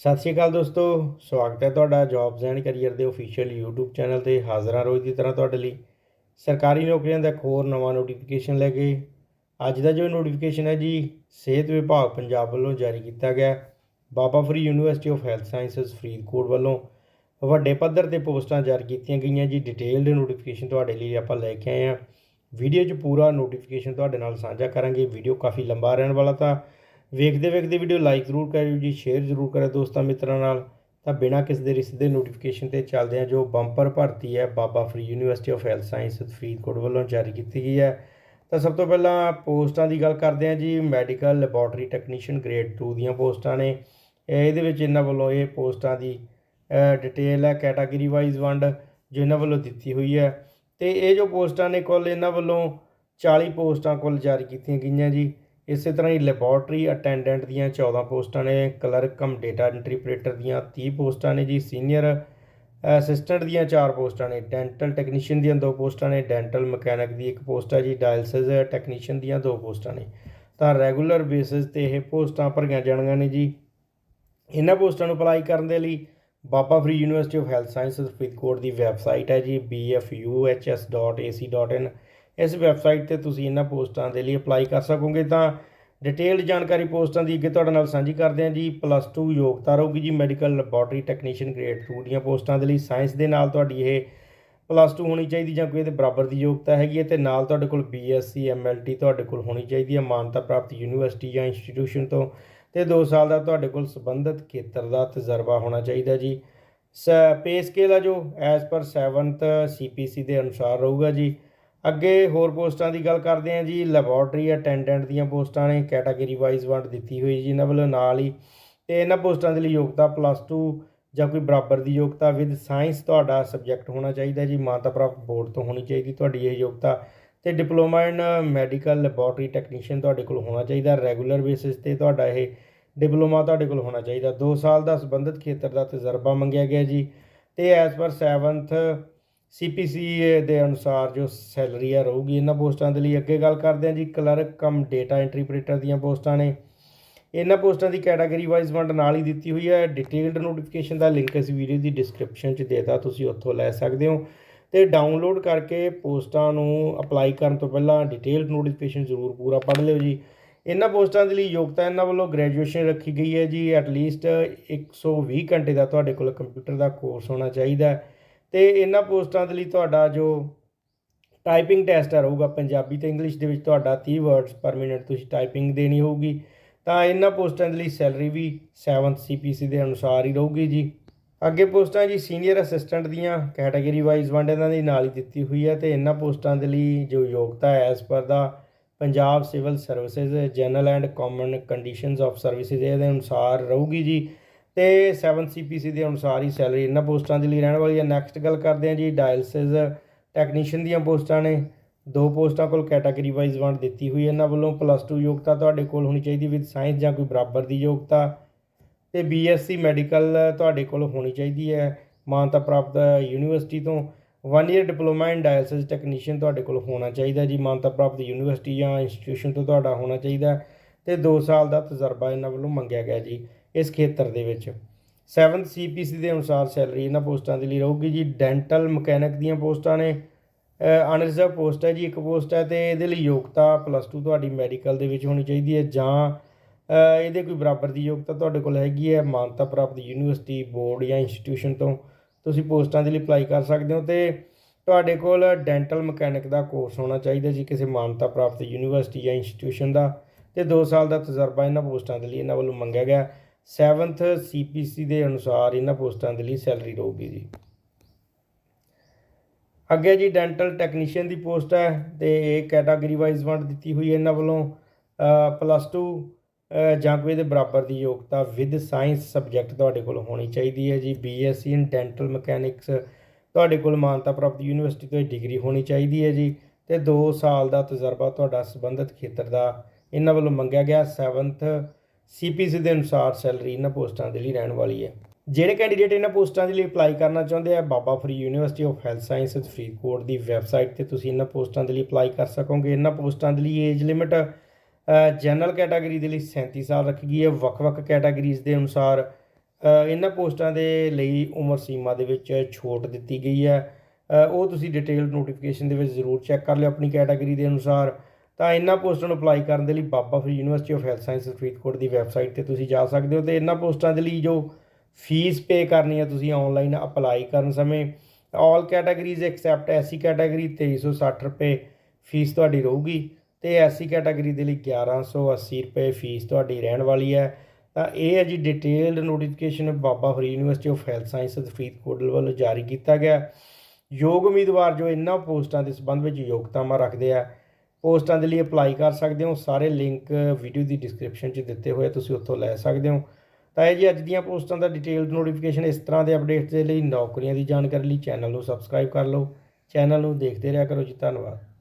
ਸਤਿ ਸ਼੍ਰੀ ਅਕਾਲ ਦੋਸਤੋ, ਸਵਾਗਤ ਹੈ ਤੁਹਾਡਾ ਜੌਬਸ ਐਂਡ ਕੈਰੀਅਰ ਦੇ ਅਫੀਸ਼ੀਅਲ YouTube ਚੈਨਲ ਤੇ ਹਾਜ਼ਰਾਂ ਰੋਜ਼ ਦੀ ਤਰ੍ਹਾਂ ਤੁਹਾਡੇ ਲਈ। ਸਰਕਾਰੀ ਨੌਕਰੀਆਂ ਦਾ ਇੱਕ ਹੋਰ ਨਵਾਂ ਨੋਟੀਫਿਕੇਸ਼ਨ ਲੈ ਕੇ ਅੱਜ ਦਾ ਜੋ ਨੋਟੀਫਿਕੇਸ਼ਨ ਹੈ ਜੀ, ਸਿਹਤ ਵਿਭਾਗ ਪੰਜਾਬ ਵੱਲੋਂ ਜਾਰੀ ਕੀਤਾ ਗਿਆ Baba Farid university of health sciences Faridkot ਵੱਲੋਂ ਵੱਡੇ ਪੱਧਰ ਤੇ ਪੋਸਟਾਂ ਜਾਰੀ ਕੀਤੀਆਂ ਗਈਆਂ ਜੀ। ਡਿਟੇਲਡ ਨੋਟੀਫਿਕੇਸ਼ਨ ਤੁਹਾਡੇ ਲਈ ਆਪਾਂ ਲੈ ਕੇ ਆਏ ਹਾਂ। ਵੀਡੀਓ 'ਚ ਪੂਰਾ ਨੋਟੀਫਿਕੇਸ਼ਨ ਤੁਹਾਡੇ ਨਾਲ ਸਾਂਝਾ ਕਰਾਂਗੇ। ਵੀਡੀਓ ਕਾਫੀ ਲੰਬਾ ਰਹਿਣ ਵਾਲਾ ਤਾਂ ਵੇਖਦੇ ਵੇਖਦੇ ਵੀਡੀਓ ਲਾਈਕ ਜ਼ਰੂਰ ਕਰਿਓ ਜੀ ਸ਼ੇਅਰ ਜ਼ਰੂਰ ਕਰਿਓ ਦੋਸਤਾਂ ਮਿੱਤਰਾਂ ਨਾਲ। ਤਾਂ ਬਿਨਾਂ ਕਿਸੇ ਦੇ ਰਿਸ਼ਤੇ ਨੋਟੀਫਿਕੇਸ਼ਨ ਤੇ ਚੱਲਦੇ ਹਾਂ ਜੋ ਬੰਪਰ ਭਰਤੀ ਹੈ Baba Farid university of health science Faridkot ਵੱਲੋਂ ਜਾਰੀ ਕੀਤੀ ਗਈ ਹੈ। ਤਾਂ ਸਭ ਤੋਂ ਪਹਿਲਾਂ ਪੋਸਟਾਂ ਦੀ ਗੱਲ ਕਰਦੇ ਹਾਂ ਜੀ ਮੈਡੀਕਲ ਲੈਬੋਰਟਰੀ ਟੈਕਨੀਸ਼ੀਅਨ ਗ੍ਰੇਡ 2 ਦੀਆਂ ਪੋਸਟਾਂ ਨੇ। ਇਹਦੇ ਵਿੱਚ ਇਹਨਾਂ ਵੱਲੋਂ ਇਹ ਪੋਸਟਾਂ ਦੀ ਡਿਟੇਲ ਹੈ ਕੈਟਾਗਰੀ ਵਾਈਜ਼ ਵੰਡ ਜੋ ਇਹਨਾਂ ਵੱਲੋਂ ਦਿੱਤੀ ਹੋਈ ਹੈ। ਤੇ ਇਹ ਜੋ ਪੋਸਟਾਂ ਨੇ ਕੁੱਲ ਇਹਨਾਂ ਵੱਲੋਂ 40 ਪੋਸਟਾਂ ਕੁੱਲ ਜਾਰੀ ਕੀਤੀਆਂ ਗਈਆਂ ਜੀ। ਇਸੇ ਤਰ੍ਹਾਂ ਹੀ ਲੈਬੋਰਟਰੀ ਅਟੈਂਡੈਂਟ ਦੀਆਂ 14 ਪੋਸਟਾਂ ਨੇ, ਕਲਰਕ, ਕਮ ਡੇਟਾ ਇੰਟਰਪ੍ਰੀਟਰ ਦੀਆਂ 30 ਪੋਸਟਾਂ ਨੇ ਜੀ, ਸੀਨੀਅਰ ਅਸਿਸਟੈਂਟ ਦੀਆਂ 4 ਪੋਸਟਾਂ ਨੇ, ਡੈਂਟਲ ਟੈਕਨੀਸ਼ੀਅਨ ਦੀਆਂ 2 ਪੋਸਟਾਂ ਨੇ, ਡੈਂਟਲ ਮਕੈਨਿਕ ਦੀ ਇੱਕ ਪੋਸਟ ਹੈ ਜੀ, ਡਾਇਲਸਿਸ ਟੈਕਨੀਸ਼ੀਅਨ ਦੀਆਂ 2 ਪੋਸਟਾਂ ਨੇ। ਤਾਂ ਰੈਗੂਲਰ ਬੇਸਿਸ ਤੇ ਇਹ ਪੋਸਟਾਂ ਭਰੀਆਂ ਜਾਣਗੀਆਂ ਨੇ ਜੀ। ਇਹਨਾਂ ਪੋਸਟਾਂ ਨੂੰ ਅਪਲਾਈ ਕਰਨ ਦੇ ਲਈ Baba Farid university of health sciences Faridkot the website ਹੈ ਜੀ bfuhs.ac.in ਇਸ ਵੈਬਸਾਈਟ ਤੇ ਤੁਸੀਂ ਇਹਨਾਂ ਪੋਸਟਾਂ ਦੇ ਲਈ ਅਪਲਾਈ ਕਰ ਸਕੋਗੇ ਤਾਂ ਡਿਟੇਲਡ ਜਾਣਕਾਰੀ ਪੋਸਟਾਂ ਦੀ ਅੱਗੇ ਤੁਹਾਡੇ ਨਾਲ ਸਾਂਝੀ ਕਰਦੇ ਹਾਂ ਜੀ। ਪਲੱਸ 2 ਯੋਗਤਾ ਰਹੂਗੀ ਜੀ ਮੈਡੀਕਲ ਲੈਬੋਰਟਰੀ ਟੈਕਨੀਸ਼ੀਅਨ ਗ੍ਰੇਡ 2 ਦੀਆਂ ਪੋਸਟਾਂ ਦੇ ਲਈ। ਸਾਇੰਸ ਦੇ ਨਾਲ ਤੁਹਾਡੀ ਇਹ ਪਲੱਸ 2 ਹੋਣੀ ਚਾਹੀਦੀ ਜਾਂ ਕੋਈ ਇਹਦੇ ਬਰਾਬਰ ਦੀ ਯੋਗਤਾ ਹੈਗੀ ਹੈ ਤੇ ਨਾਲ ਤੁਹਾਡੇ ਕੋਲ ਬੀਐਸਸੀ ਐਮਐਲਟੀ ਤੁਹਾਡੇ ਕੋਲ ਹੋਣੀ ਚਾਹੀਦੀ ਹੈ, ਮਾਨਤਾ ਪ੍ਰਾਪਤ ਯੂਨੀਵਰਸਿਟੀ ਜਾਂ ਇੰਸਟੀਟਿਊਸ਼ਨ ਤੋਂ ਤੇ 2 ਸਾਲ ਦਾ ਤੁਹਾਡੇ ਕੋਲ ਸੰਬੰਧਿਤ ਖੇਤਰ ਦਾ ਤਜਰਬਾ ਹੋਣਾ ਚਾਹੀਦਾ ਜੀ। ਸ ਪੇ ਸਕੇਲ ਆ ਜੋ ਐਜ਼ ਪਰ 7th ਸੀਪੀਸੀ ਦੇ ਅਨੁਸਾਰ ਰਹੂਗਾ ਜੀ। ਅੱਗੇ ਹੋਰ ਪੋਸਟਾਂ ਦੀ ਗੱਲ ਕਰਦੇ ਹਾਂ ਜੀ। ਲੈਬੋਰਟਰੀ ਅਟੈਂਡੈਂਟ ਦੀਆਂ ਪੋਸਟਾਂ ਨੇ ਕੈਟਾਗਰੀ ਵਾਈਜ਼ ਵੰਡ ਦਿੱਤੀ ਹੋਈ ਜੀ ਇਹਨਾਂ ਵੱਲੋਂ ਨਾਲ ਹੀ। ਤੇ ਇਹਨਾਂ ਪੋਸਟਾਂ ਦੇ ਲਈ ਯੋਗਤਾ ਪਲੱਸ 2 ਜਾਂ ਕੋਈ ਬਰਾਬਰ ਦੀ ਯੋਗਤਾ ਵਿਦ ਸਾਇੰਸ ਤੁਹਾਡਾ ਸਬਜੈਕਟ ਹੋਣਾ ਚਾਹੀਦਾ ਜੀ। ਮਾਨਤਾ ਪ੍ਰਾਪਤ ਬੋਰਡ ਤੋਂ ਹੋਣੀ ਚਾਹੀਦੀ ਤੁਹਾਡੀ ਇਹ ਯੋਗਤਾ। ਤੇ diploma in medical laboratory technician ਤੁਹਾਡੇ ਕੋਲ ਹੋਣਾ ਚਾਹੀਦਾ। ਰੈਗੂਲਰ ਬੇਸਿਸ ਤੇ ਤੁਹਾਡਾ ਇਹ ਡਿਪਲੋਮਾ ਤੁਹਾਡੇ ਕੋਲ ਹੋਣਾ ਚਾਹੀਦਾ। 2 ਸਾਲ ਦਾ ਸੰਬੰਧਿਤ ਖੇਤਰ ਦਾ ਤਜਰਬਾ ਮੰਗਿਆ ਗਿਆ ਜੀ। ਤੇ ਐਜ਼ ਪਰ 7th ਸੀਪੀਸੀ ਦੇ ਅਨੁਸਾਰ ਜੋ ਸੈਲਰੀ ਆ ਰਹੂਗੀ ਇਹਨਾਂ ਪੋਸਟਾਂ ਦੇ ਲਈ ਅੱਗੇ ਗੱਲ ਕਰਦੇ ਹਾਂ ਜੀ ਕਲਰਕ ਕਮ ਡੇਟਾ ਇੰਟਰਪ੍ਰੀਟਰ ਦੀਆਂ ਪੋਸਟਾਂ ਨੇ। ਇਹਨਾਂ ਪੋਸਟਾਂ ਦੀ ਕੈਟਾਗਰੀ ਵਾਈਜ਼ ਵੰਡ ਨਾਲ ਹੀ ਦਿੱਤੀ ਹੋਈ ਹੈ। ਡਿਟੇਲਡ ਨੋਟੀਫਿਕੇਸ਼ਨ ਦਾ ਲਿੰਕ ਇਸ ਵੀਡੀਓ ਦੀ ਡਿਸਕ੍ਰਿਪਸ਼ਨ 'ਚ ਦੇਤਾ ਤੁਸੀਂ ਉੱਥੋਂ ਲੈ ਸਕਦੇ ਹੋ। ਤੇ ਡਾਊਨਲੋਡ ਕਰਕੇ ਪੋਸਟਾਂ ਨੂੰ ਅਪਲਾਈ ਕਰਨ ਤੋਂ ਪਹਿਲਾਂ ਡਿਟੇਲਡ ਨੋਟੀਫਿਕੇਸ਼ਨ ਜ਼ਰੂਰ ਪੂਰਾ ਪੜ੍ਹ ਲਿਓ ਜੀ। ਇਹਨਾਂ ਪੋਸਟਾਂ ਦੇ ਲਈ ਯੋਗਤਾ ਇਹਨਾਂ ਵੱਲੋਂ ਗ੍ਰੈਜੂਏਸ਼ਨ ਰੱਖੀ ਗਈ ਹੈ ਜੀ। ਐਟਲੀਸਟ 120 ਘੰਟੇ ਦਾ ਤੁਹਾਡੇ ਕੋਲ ਕੰਪਿਊਟਰ ਦਾ ਕੋਰਸ ਹੋਣਾ ਚਾਹੀਦਾ ਹੈ। ਤੇ ਇਹਨਾਂ ਪੋਸਟਾਂ ਦੇ ਲਈ ਤੁਹਾਡਾ ਜੋ ਟਾਈਪਿੰਗ ਟੈਸਟ ਰਹੂਗਾ ਪੰਜਾਬੀ ਤੇ ਇੰਗਲਿਸ਼ ਦੇ ਵਿੱਚ ਤੁਹਾਡਾ 30 ਵਰਡਸ ਪਰ ਮਿੰਟ ਤੁਸੀਂ ਟਾਈਪਿੰਗ ਦੇਣੀ ਹੋਊਗੀ। ਤਾਂ ਇਹਨਾਂ ਪੋਸਟਾਂ ਦੇ ਲਈ ਸੈਲਰੀ ਵੀ 7th ਸੀਪੀਸੀ ਦੇ ਅਨੁਸਾਰ ਹੀ ਰਹੂਗੀ ਜੀ। ਅੱਗੇ ਪੋਸਟਾਂ ਜੀ ਸੀਨੀਅਰ ਅਸਿਸਟੈਂਟ ਦੀਆਂ ਕੈਟਾਗਰੀ ਵਾਈਜ਼ ਵੰਡ ਇਹਨਾਂ ਦੀ ਨਾਲ ਹੀ ਦਿੱਤੀ ਹੋਈ ਹੈ ਤੇ ਇਹਨਾਂ ਪੋਸਟਾਂ ਦੇ ਲਈ ਜੋ ਯੋਗਤਾ ਹੈ as per the, Punjab civil services general and common conditions of services ਇਹਦੇ ਅਨੁਸਾਰ ਰਹੂਗੀ ਜੀ। ਤੇ 7 ਸੀਪੀਸੀ ਦੇ ਅਨੁਸਾਰ ਹੀ ਸੈਲਰੀ ਇਹਨਾਂ ਪੋਸਟਾਂ ਦੇ ਲਈ ਰਹਿਣ ਵਾਲੀ ਹੈ। ਨੈਕਸਟ ਗੱਲ ਕਰਦੇ ਹਾਂ ਜੀ ਡਾਇਲਸਿਸ ਟੈਕਨੀਸ਼ੀਅਨ ਦੀਆਂ ਪੋਸਟਾਂ ਨੇ। ਦੋ ਪੋਸਟਾਂ ਕੋਲ ਕੈਟਾਗਰੀ ਵਾਈਜ਼ ਵੰਡ ਦਿੱਤੀ ਹੋਈ ਇਹਨਾਂ ਵੱਲੋਂ। ਪਲੱਸ 2 ਯੋਗਤਾ ਤੁਹਾਡੇ ਕੋਲ ਹੋਣੀ ਚਾਹੀਦੀ ਵਿਦ ਸਾਇੰਸ ਜਾਂ ਕੋਈ ਬਰਾਬਰ ਦੀ ਯੋਗਤਾ। ਤੇ ਬੀਐਸਸੀ ਮੈਡੀਕਲ ਤੁਹਾਡੇ ਕੋਲ ਹੋਣੀ ਚਾਹੀਦੀ ਹੈ। ਮਾਨਤਾ ਪ੍ਰਾਪਤ ਯੂਨੀਵਰਸਿਟੀ ਤੋਂ। 1 year diploma in dialysis technician ਤੁਹਾਡੇ ਕੋਲ ਹੋਣਾ ਚਾਹੀਦਾ ਜੀ। ਮਾਨਤਾ ਪ੍ਰਾਪਤ ਯੂਨੀਵਰਸਿਟੀ ਜਾਂ ਇੰਸਟੀਟਿਊਸ਼ਨ ਤੋਂ ਤੁਹਾਡਾ ਹੋਣਾ ਚਾਹੀਦਾ। ਹੈ ਤੇ 2 ਸਾਲ ਦਾ ਤਜਰਬਾ ਇਹਨਾਂ ਵੱਲੋਂ ਮੰਗਿਆ ਗਿਆ ਜੀ। ਇਸ ਖੇਤਰ ਦੇ ਵਿੱਚ। 7th ਸੀਪੀਸੀ ਦੇ ਅਨੁਸਾਰ ਸੈਲਰੀ ਇਹਨਾਂ ਪੋਸਟਾਂ ਦੇ ਲਈ ਰਹੂਗੀ ਜੀ। ਡੈਂਟਲ ਮਕੈਨਿਕ ਦੀਆਂ ਪੋਸਟਾਂ ਨੇ। ਅਨਰਿਜ਼ਰਵ ਪੋਸਟ ਹੈ ਜੀ, ਇੱਕ ਪੋਸਟ ਹੈ ਤੇ ਇਹਦੇ ਲਈ ਯੋਗਤਾ ਪਲੱਸ 2 ਤੁਹਾਡੀ ਮੈਡੀਕਲ ਦੇ ਵਿੱਚ ਹੋਣੀ ਚਾਹੀਦੀ ਹੈ ਜਾਂ ਇਹਦੇ ਕੋਈ ਬਰਾਬਰ ਦੀ ਯੋਗਤਾ ਤੁਹਾਡੇ ਕੋਲ ਹੈਗੀ ਹੈ, ਮਾਨਤਾ ਪ੍ਰਾਪਤ ਯੂਨੀਵਰਸਿਟੀ, ਬੋਰਡ ਜਾਂ ਇੰਸਟੀਟਿਊਸ਼ਨ ਤੋਂ ਤੁਸੀਂ ਪੋਸਟਾਂ ਦੇ ਲਈ ਅਪਲਾਈ ਕਰ ਸਕਦੇ ਹੋ ਤੇ ਤੁਹਾਡੇ ਕੋਲ ਡੈਂਟਲ ਮਕੈਨਿਕ ਦਾ ਕੋਰਸ ਹੋਣਾ ਚਾਹੀਦਾ ਜੀ, ਕਿਸੇ ਮਾਨਤਾ ਪ੍ਰਾਪਤ ਯੂਨੀਵਰਸਿਟੀ ਜਾਂ ਇੰਸਟੀਟਿਊਸ਼ਨ ਦਾ। ਤੇ 2 ਸਾਲ ਦਾ ਤਜਰਬਾ ਇਹਨਾਂ ਪੋਸਟਾਂ ਦੇ ਲਈ ਇਹਨਾਂ ਵੱਲੋਂ ਮੰਗਿਆ ਗਿਆ। 7th ਸੀਪੀਸੀ ਦੇ ਅਨੁਸਾਰ ਇਹਨਾਂ ਪੋਸਟਾਂ ਦੇ ਲਈ ਸੈਲਰੀ ਰਹੂਗੀ ਜੀ। ਅੱਗੇ ਜੀ ਡੈਂਟਲ ਟੈਕਨੀਸ਼ੀਅਨ ਦੀ ਪੋਸਟ ਹੈ ਤੇ ਇਹ ਕੈਟਾਗਰੀ ਵਾਈਜ਼ ਵੰਡ ਦਿੱਤੀ ਹੋਈ ਹੈ ਇਹਨਾਂ ਵੱਲੋਂ ਪਲੱਸ 2 ਜਾਂ ਦੇ ਬਰਾਬਰ ਦੀ ਯੋਗਤਾ ਵਿਦ ਸਾਇੰਸ ਸਬਜੈਕਟ ਤੁਹਾਡੇ ਕੋਲ ਹੋਣੀ ਚਾਹੀਦੀ ਹੈ ਜੀ। ਬੀਐਸਸੀ ਇਨ ਡੈਂਟਲ ਮਕੈਨਿਕਸ ਤੁਹਾਡੇ ਕੋਲ ਮਾਨਤਾ ਪ੍ਰਾਪਤ ਯੂਨੀਵਰਸਿਟੀ ਤੋਂ ਡਿਗਰੀ ਹੋਣੀ ਚਾਹੀਦੀ ਹੈ ਜੀ ਤੇ 2 ਸਾਲ ਦਾ ਤਜਰਬਾ ਤੁਹਾਡਾ ਸੰਬੰਧਿਤ ਖੇਤਰ ਦਾ ਇਹਨਾਂ ਵੱਲੋਂ ਮੰਗਿਆ ਗਿਆ। 7th ਸੀਪੀਸੀ ਦੇ ਅਨੁਸਾਰ ਸੈਲਰੀ ਇਹਨਾਂ ਪੋਸਟਾਂ ਦੇ ਲਈ ਰਹਿਣ ਵਾਲੀ ਹੈ। ਜਿਹੜੇ ਕੈਂਡੀਡੇਟ ਇਹਨਾਂ ਪੋਸਟਾਂ ਦੇ ਲਈ ਅਪਲਾਈ ਕਰਨਾ ਚਾਹੁੰਦੇ ਆ, Baba Farid university of health sciences Faridkot the website ਤੇ ਤੁਸੀਂ ਇਹਨਾਂ ਪੋਸਟਾਂ ਦੇ ਲਈ ਅਪਲਾਈ ਕਰ ਸਕੋਗੇ। ਇਹਨਾਂ ਪੋਸਟਾਂ ਦੇ ਲਈ ਏਜ ਲਿਮਿਟ ਜਨਰਲ ਕੈਟਾਗਰੀ ਦੇ ਲਈ 37 ਸਾਲ ਰੱਖੀ ਗਈ ਹੈ ਵੱਖ-ਵੱਖ ਕੈਟਾਗਰੀਜ਼ ਦੇ ਅਨੁਸਾਰ ਇਹਨਾਂ ਪੋਸਟਾਂ ਦੇ ਲਈ ਉਮਰ ਸੀਮਾ ਦੇ ਵਿੱਚ ਛੋਟ ਦਿੱਤੀ ਗਈ ਹੈ। ਉਹ ਤੁਸੀਂ ਡਿਟੇਲਡ ਨੋਟੀਫਿਕੇਸ਼ਨ ਦੇ ਵਿੱਚ ਜ਼ਰੂਰ ਚੈੱਕ ਕਰ ਲਿਓ ਆਪਣੀ ਕੈਟਾਗਰੀ ਦੇ ਅਨੁਸਾਰ। ਤਾਂ ਇਹਨਾਂ ਪੋਸਟਾਂ ਨੂੰ ਅਪਲਾਈ ਕਰਨ ਦੇ ਲਈ Baba Farid university of health science Faridkot the website ਤੇ ਤੁਸੀਂ ਜਾ ਸਕਦੇ ਹੋ ਤੇ ਇਹਨਾਂ ਪੋਸਟਾਂ ਦੇ ਲਈ ਜੋ ਫੀਸ ਪੇ ਕਰਨੀ ਹੈ ਤੁਸੀਂ ਆਨਲਾਈਨ ਅਪਲਾਈ ਕਰਨ ਸਮੇਂ all categories except SC category 2360 ਰੁਪਏ ਫੀਸ ਤੁਹਾਡੀ ਰਹੂਗੀ ਤੇ ਐਸਸੀ ਕੈਟਾਗਰੀ ਦੇ ਲਈ 1180 ਰੁਪਏ ਫੀਸ ਤੁਹਾਡੀ ਰਹਿਣ ਵਾਲੀ ਹੈ। ਤਾਂ ਇਹ ਹੈ ਜੀ detailed notification Baba Farid university of health science Faridkot ਵੱਲੋਂ ਜਾਰੀ ਕੀਤਾ ਗਿਆ। ਯੋਗ ਉਮੀਦਵਾਰ ਜੋ ਇਹਨਾਂ ਪੋਸਟਾਂ ਦੇ ਸੰਬੰਧ ਵਿੱਚ ਯੋਗਤਾਵਾਂ ਰੱਖਦੇ ਆ ਪੋਸਟਾਂ ਦੇ ਲਈ ਅਪਲਾਈ ਕਰ ਸਕਦੇ ਹੋ। ਸਾਰੇ ਲਿੰਕ ਵੀਡੀਓ ਦੀ ਡਿਸਕ੍ਰਿਪਸ਼ਨ 'ਚ ਦਿੱਤੇ ਹੋਏ ਤੁਸੀਂ ਉੱਥੋਂ ਲੈ ਸਕਦੇ ਹੋ। ਤਾਂ ਇਹ ਜੀ ਅੱਜ ਦੀਆਂ ਪੋਸਟਾਂ ਦਾ ਡਿਟੇਲਡ ਨੋਟੀਫਿਕੇਸ਼ਨ ਇਸ ਤਰ੍ਹਾਂ ਦੇ ਅਪਡੇਟਸ ਦੇ ਲਈ ਨੌਕਰੀਆਂ ਦੀ ਜਾਣਕਾਰੀ ਲਈ ਚੈਨਲ ਨੂੰ ਸਬਸਕ੍ਰਾਈਬ ਕਰ ਲਓ। ਚੈਨਲ ਨੂੰ ਦੇਖਦੇ ਰਿਹਾ ਕਰੋ ਜੀ। ਧੰਨਵਾਦ।